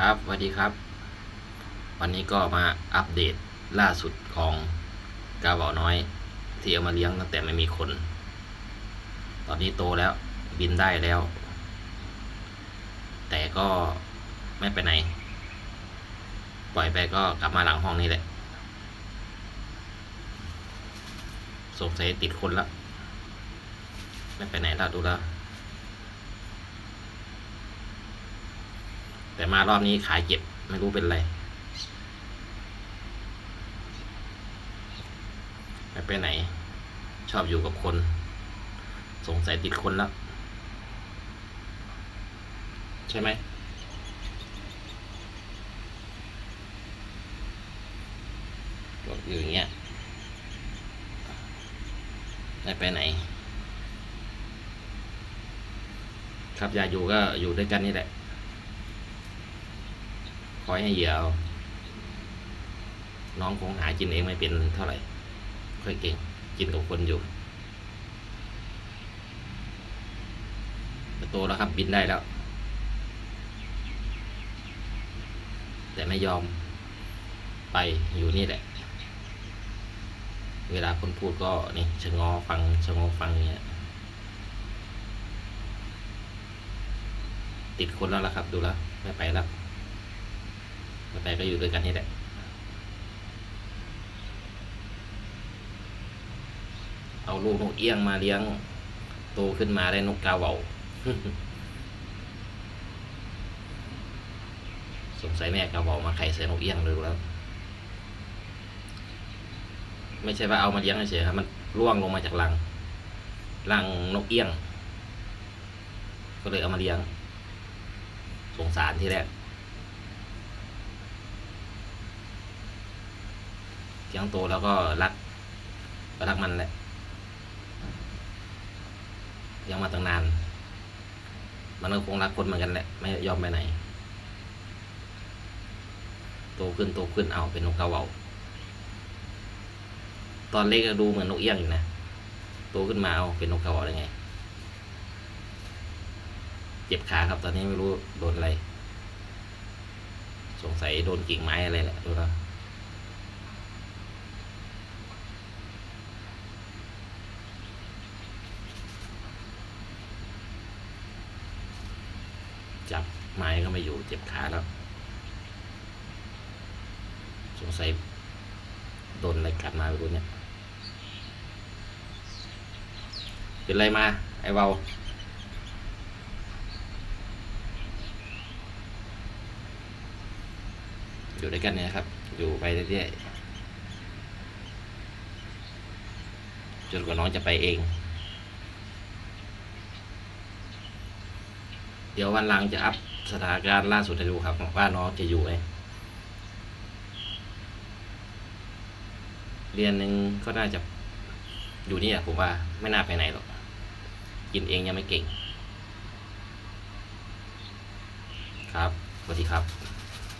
ครับสวัสดีครับ วันนี้ก็มาอัปเดตล่าสุดของกาบอน้อย ที่เอามาเลี้ยงตั้งแต่ไม่มีคน ตอนนี้โตแล้วบินได้แล้ว แต่ก็ไม่ไปไหน ปล่อยไปก็กลับมาหลังห้องนี่แหละสงสัยติดคนแล้วไม่ไปไหนแล้วดูแล้ว แต่มารอบนี้ขายเจ็บไม่รู้เป็นไรไม่ไปไหน ชอบอยู่กับคน สงสัยติดคนแล้ว ใช่ไหมก็อยู่อย่างเงี้ยไม่ไปไหน ครับอยากอยู่ก็อยู่ด้วยกันนี่แหละ คอยให้เหยื่อเอาน้องคงหากินเองไม่เป็นเท่าไหร่ ค่อยเก่ง กินกับคนอยู่โตแล้วครับ บินได้แล้ว แต่ไม่ยอมไปอยู่นี่แหละ เวลาคนพูดก็นี่ชะงอฟังชะงอฟังเงี้ยติดคนแล้วล่ะครับ ดูแล้ว ไม่ไปแล้ว ไม่ไปก็อยู่ด้วยกันนี่แหละเอาลูกนกเอี้ยงมาเลี้ยง โตขึ้นมาได้นกกาเหว่าสงสัยแม่กาเหว่ามาไข่ใส่นกเอี้ยงเลยแล้ว ไม่ใช่ว่าเอามาเลี้ยงเฉยครับมันร่วงลงมาจากรังรังนกเอี้ยง ก็เลยเอามาเลี้ยง สงสารที่แรก เลี้ ยงโตแล้วก็รักรักมันแหละยังมาตั้งนาน มันก็คงรักคนเหมือนกันแหละ ไม่ยอมไปไหน โตขึ้นโตขึ้นเอาเป็นนกกระเว่าตอนเล็กก็ดูเหมือนนกเอี้ยงอยู่นะ โตขึ้นมาเอาเป็นนกกระเว่าได้ไง เจ็บขาครับตอนนี้ไม่รู้โดนอะไร สงสัยโดนกิ่งไม้อะไรแหละดูแล้ว จับไม้ก็ไม่อยู่เจ็บขาแล้ว สงสัยโดนอะไรกัดมาไม่รู้เนี่ยเป็นไรมา ไอ้เบาอยู่ด้วยกันเนี่ยครับ อยู่ไปเรื่อยๆจนกว่าน้องจะไปเอง เดี๋ยววันหลังจะอัพสถานการณ์ล่าสุดให้ดูครับว่าน้องจะอยู่ไหมเรียนหนึ่งก็น่าจะอยู่นี่แหละผมว่าไม่น่าไปไหนหรอก กินเองยังไม่เก่ง ครับสวัสดีครับ